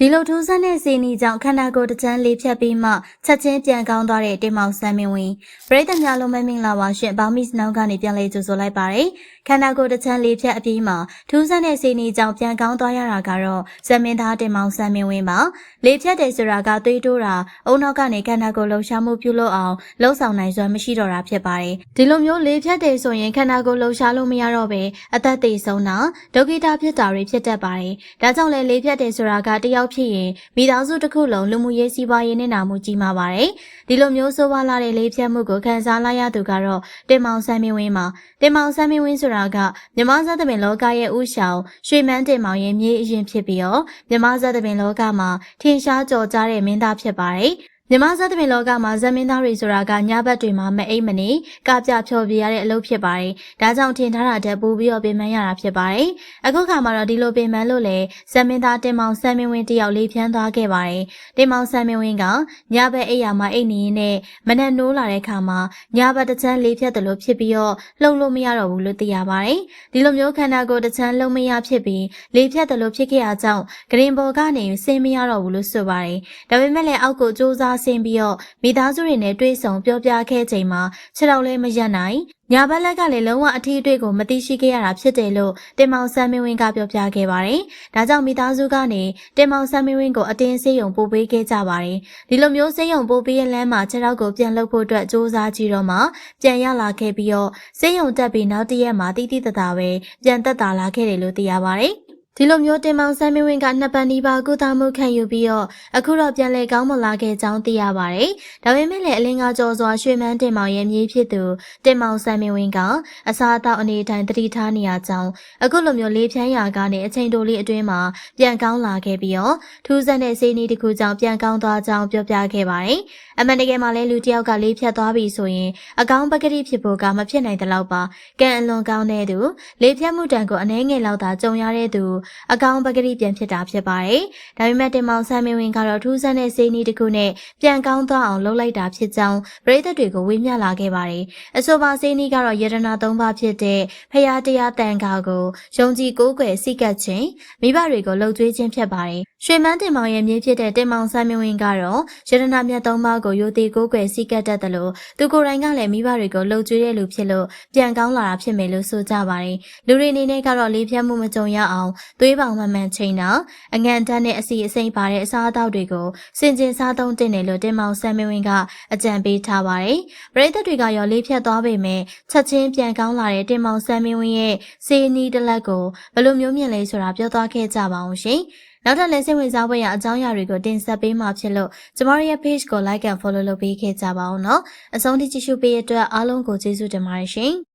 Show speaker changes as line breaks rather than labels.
ဒီလိုထူးဆန်းတဲ့စီနီကြောင့်ခန္ဓာကိုယ်တစ်ချမ်းလေးဖြတ်ပြီးမှချက်ချင်းပြန်ကောင်းသွားတဲ့တင်မောင်ဆန်းမင်းဝင်ပရိသတ်များလုံးမမင်္ဂလာပါရှင်ဘောင်မစ်နောင်ကနေပြန်လေးကြိုဆိုလိုက်ပါတယ်ခန္ဓာကိုယ်တစ်ချမ်းလေးဖြတ်အပြီးမှာထူးဆန်းတဲ့စီနီကြောင့်ပြန်ကောင်းသွားရတာကတော့ဇမင်းသားတင်မောင်ဆန်းမင်းဝင်ပါလေးဖြတ်တယ်ဆိုတာကသွေးတိုးတာအုံနောက်ကနေခန္ဓာကိုယ်လှုပ်ရှားမှုပြုလုပ်အောင်လှုပ်ဆောင်နိုင်စွမ်းမရှိတော့တာဖြစ်ပါတယ်ဒီလိုမျိုးလေးဖြတ်တယ်ဆိုရင်ခန္ဓာကိုယ်လှုပ်ရှားလို့မရတော့ပဲအသက်သေဆုံးတာဒုက္ခိတဖြစ်တာတွေဖြစ်တတ်ပါတယ်ဒါကြောင့်လည်းလေးဖြတ်တယ်ဆိုတာကတယောက်ဖြစ်ရင်မိသားစုတစ်ခုလုံးလူမှုရေးစီးပွားရေးနဲ့နာမှုကြီးမားပါတယ်ဒီလိုမျိုးဆိုးဝါးလာတဲ့လေးဖြတ်မှုကိုခံစားလိုက်ရသူကတော့တင်မောင်ဆန်းမင်းဝင်းပါတင်မောင်ဆန်းမင်းဝင်းဆိုတာကမြမဇတ်သမင်လောကရဲ့ဥဆောင်ရွှေမန်းတင်မောင်ရဲ့မြေအရင်ဖြစ်ပြီးတော့မြမဇတ်သမင်လောကမှာထင်ရှားကျော်ကြားတဲ့မင်းသားဖြစ်ပါတယ် မြမဇတ်သမင်လောကမှာဇက်မင်းသားတွေဆိုတာကညဘက်တွေမှာမအိပ်မနေကပြဖြော်ပြရတဲ့အလုပ်ဖြစ်ပါတယ်။ဒါကြောင့်ထင်ထားတာတက်ပိုးပြီးတော့ပြင်ပန်းရတာဖြစ်ပါတယ်။အခုခါမှာတော့ဒီလိုပြင်ပန်းလို့လေဇက်မင်းသားတင်မောင်ဆန်းမင်းဝင်းတယောက်လေးဖြန်းသွားခဲ့ပါတယ်။တင်မောင်ဆန်းမင်းဝင်းကညဘက်အိပ်ရမှာအိပ်နေရင်းနဲ့မနက်နိုးလာတဲ့ခါမှာညဘက်တစ်ချမ်းလေးဖြတ်တယ်လို့ဖြစ်ပြီးတော့လှုပ်လို့မရတော့ဘူးလို့သိရပါတယ်။ဒီလိုမျိုးခန္ဓာကိုယ်တစ်ချမ်းလှုပ်မရဖြစ်ပြီးလေးဖြတ်တယ်လို့ဖြစ်ခဲ့ရကြောင်းဂရင်ဘော်ကနေဆင်းမရတော့ဘူးလို့ဆိုပါတယ်။ဒါပေမဲ့လည်းအောက်ကိုစူးစမ်းဆင်းပြီးတော့မိသားစုတွေနဲ့တွေ့ဆုံပြောပြခဲ့ချိန်မှာခြေတော်လည်းမရက်နိုင်ညာဘက်လက်ကလည်းလုံးဝအထီးအတွေ့ကိုမသိရှိခဲ့ရတာဖြစ်တယ်လို့တင်မောင်ဆန်းမင်းဝင်းကပြောပြခဲ့ပါတယ်။ဒါကြောင့်မိသားစုကနေတင်မောင်ဆန်းမင်းဝင်းကိုအတင်းစေးရုံပို့ပေးခဲ့ကြပါတယ်။ဒီလိုမျိုးစေးရုံပို့ပေးရဲ့လမ်းမှာခြေတော်ကိုပြန်လှုပ်ဖို့အတွက်စူးစမ်းကြည့်တော့မှပြန်ရလာခဲ့ပြီးတော့စေးရုံတက်ပြီးနောက်တရက်မှာတိတိတသာပဲပြန်သက်သာလာခဲ့တယ်လို့သိရပါတယ်။ ဒီလိုမျိုးတင်မောင်ဆန်းမင်းဝင်းကနှစ်ပတ်နီးပါးကုသမှုခံယူပြီးတော့အခုတော့ပြန်လည်ကောင်းမလာခဲ့ကြောင်းသိရပါတယ်။ဒါပေမဲ့လည်းအလင်းကားကြောစွာရွှေမန်းတင်မောင်ရဲ့မြေးဖြစ်သူတင်မောင်ဆန်းမင်းဝင်းကအစားအသောက်အနေတိုင်းတတိထားနေရကြောင်းအခုလိုမျိုးလေးဖြန်းရာကနေအချိန်တိုလေးအတွင်းမှာပြန်ကောင်းလာခဲ့ပြီးတော့ထူးဆန်းတဲ့စေးနီးတစ်ခုကြောင့်ပြန်ကောင်းသွားကြောင်းပြောပြခဲ့ပါတယ်။အမှန်တကယ်မှလည်းလူတစ်ယောက်ကလေးဖြတ်သွားပြီဆိုရင်အကောင်းပကတိဖြစ်ဖို့ကမဖြစ်နိုင်တဲ့လောက်ပါ။ကံအလွန်ကောင်းတဲ့သူလေးဖြတ်မှုတန်ကိုအနှဲငယ်လောက်သာကြုံရတဲ့သူအကောင်ပကတိပြန်ဖြစ်တာဖြစ်ပါတယ်။ဒါပေမဲ့တင်မောင်ဆန်းမင်းဝင်းကတော့ထူးဆန်းတဲ့စေးနီးတစ်ခုနဲ့ပြန်ကောင်းသွားအောင်လုပ်လိုက်တာဖြစ်ကြောင်းပရိသတ်တွေကိုဝေမျှလာခဲ့ပါတယ်။အဆိုပါစေးနီးကတော့ယရနာသုံးပါးဖြစ်တဲ့ဖရာတရားတန်ခါကိုယုံကြည်ကိုးကွယ်စိတ်ကပ်ခြင်းမိဘတွေကိုလှုပ်ကြွေးခြင်းဖြစ်ပါတယ်။ရွှေမန်းတင်မောင်ရဲ့မြေးဖြစ်တဲ့တင်မောင်ဆန်းမင်းဝင်းကတော့ယရနာမြတ်သုံးပါးကိုယိုသေးကိုးကွယ်စိတ်ကပ်တတ်တယ်လို့သူကိုယ်တိုင်ကလည်းမိဘတွေကိုလှုပ်ကြွေးတဲ့လူဖြစ်လို့ပြန်ကောင်းလာတာဖြစ်မယ်လို့ဆိုကြပါတယ်။လူတွေအနေနဲ့ကတော့လေးဖြတ်မှုမကြုံရအောင်သွေးပေါင်မှန်မှန်ချိန်တာအငံတန်းနဲ့အစီအစိမ့်ပါတဲ့အစားအသောက်တွေကိုစင်ကျင်စားသုံးတင်တယ်လို့တင်မောင်ဆန်းမင်းဝင်းကအကြံပေးထားပါတယ်။ပရိသတ်တွေကရောလေးဖြတ်သွားပေမဲ့ချက်ချင်းပြန်ကောင်းလာတဲ့တင်မောင်ဆန်းမင်းဝင်းရဲ့စေနီးတလက်ကိုဘယ်လိုမျိုးမြင်လဲဆိုတာပြောသွားခဲ့ကြပါအောင်ရှင်။နောက်ထပ်လည်းစိတ်ဝင်စားဖွယ်ရာအကြောင်းအရာတွေကိုတင်ဆက်ပေးမှာဖြစ်လို့ကျမတို့ရဲ့ page ကို like and follow လုပ်ပေးခဲ့ကြပါဦးနော်။အဆုံးထိကြည့်ရှုပေးတဲ့အတွက်အားလုံးကိုကျေးဇူးတင်ပါတယ်ရှင်။